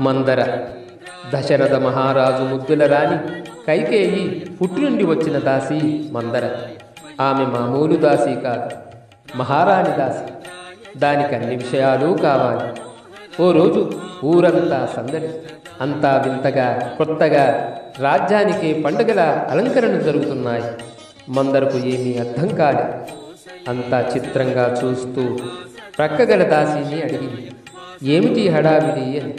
మందర దశరథ మహారాజు ముద్దుల రాణి కైకేయి పుట్టి నుండి వచ్చిన దాసి మందర. ఆమె మామూలు దాసి కాదు మహారాణి దాసి. దానికి అన్ని విషయాలు కావాలి. ఓ రోజు ఊరంతా సందడి. అంతా వింతగా కొత్తగా రాజ్యానికి పండుగల అలంకరణ జరుగుతున్నాయి. మందరకు ఏమీ అర్థం కాలేదు. అంతా చిత్రంగా చూస్తూ ప్రక్కగల దాసిని అడిగింది ఏమిటి హడావిడి అని.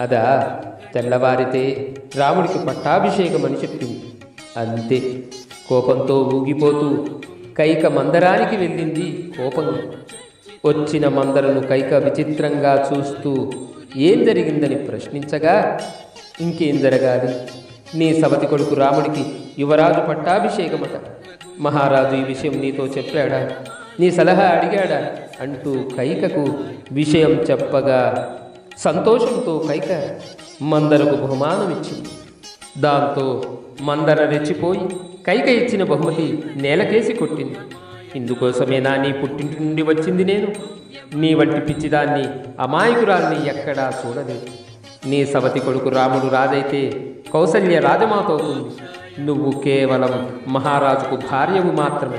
అదా తెల్లవారితే రాముడికి పట్టాభిషేకం అని చెప్పింది. అంతే. కోపంతో ఊగిపోతూ కైక మందరానికి వెళ్ళింది కోపంగా వచ్చిన మందరను కైక విచిత్రంగా చూస్తూ ఏం జరిగిందని ప్రశ్నించగా ఇంకేం జరగాలి? నీ సవతి కొడుకు రాముడికి యువరాజు పట్టాభిషేకమట. మహారాజు ఈ విషయం నీతో చెప్పాడా? నీ సలహా అడిగాడా? అంటూ కైకకు విషయం చెప్పగా సంతోషంతో కైక మందరకు బహుమానం ఇచ్చింది దాంతో మందర రెచ్చిపోయి కైక ఇచ్చిన బహుమతి నేలకేసి కొట్టింది. ఇందుకోసమేనా నీ పుట్టింటి నుండి వచ్చింది నేను? నీ వంటి పిచ్చిదాన్ని అమాయకురాల్ని ఎక్కడా చూడలేదు. నీ సవతి కొడుకు రాముడు రాజైతే కౌసల్య రాజమాత అవుతుంది నువ్వు కేవలం మహారాజుకు భార్యవు మాత్రమే.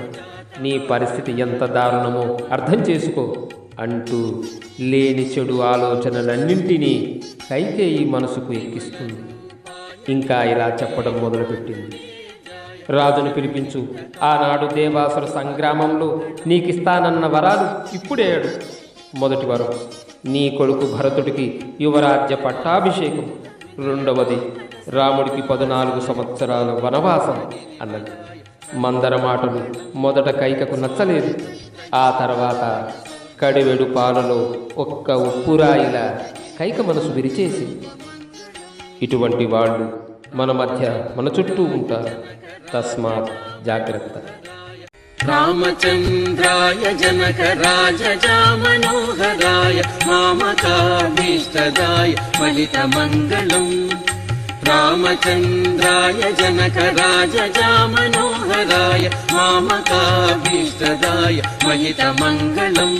నీ పరిస్థితి ఎంత దారుణమో అర్థం చేసుకో. అంటూ లేని చెడు ఆలోచనలన్నింటినీ కైకేయి మనసుకు ఎక్కిస్తుంది. ఇంకా ఇలా చెప్పడం మొదలుపెట్టింది. రాజును పిలిపించు ఆనాడు దేవాసుర సంగ్రామంలో నీకిస్తానన్న వరాలు ఇప్పుడే అడు. మొదటి వరం నీ కొడుకు భరతుడికి యువరాజ్య పట్టాభిషేకం. రెండవది రాముడికి పద్నాలుగు సంవత్సరాల వనవాసం అన్నది. మందర మాటలు మొదట కైకకు నచ్చలేదు. ఆ తర్వాత కడివెడు పాలలో ఒక్క ఉప్పురాయిల కైక మనసు విరిచేసి ఇటువంటి వాళ్ళు మన మధ్య మన చుట్టూ ఉంటారు. తస్మాత్ జాగ్రత్త. రామచంద్రాయ జనక రాజజామనోహరాయ మామకాయ మహిత మంగళం रामचन्द्राय जनकराजजामनोहराय मामकाभीष्टदाय महितमङ्गलम्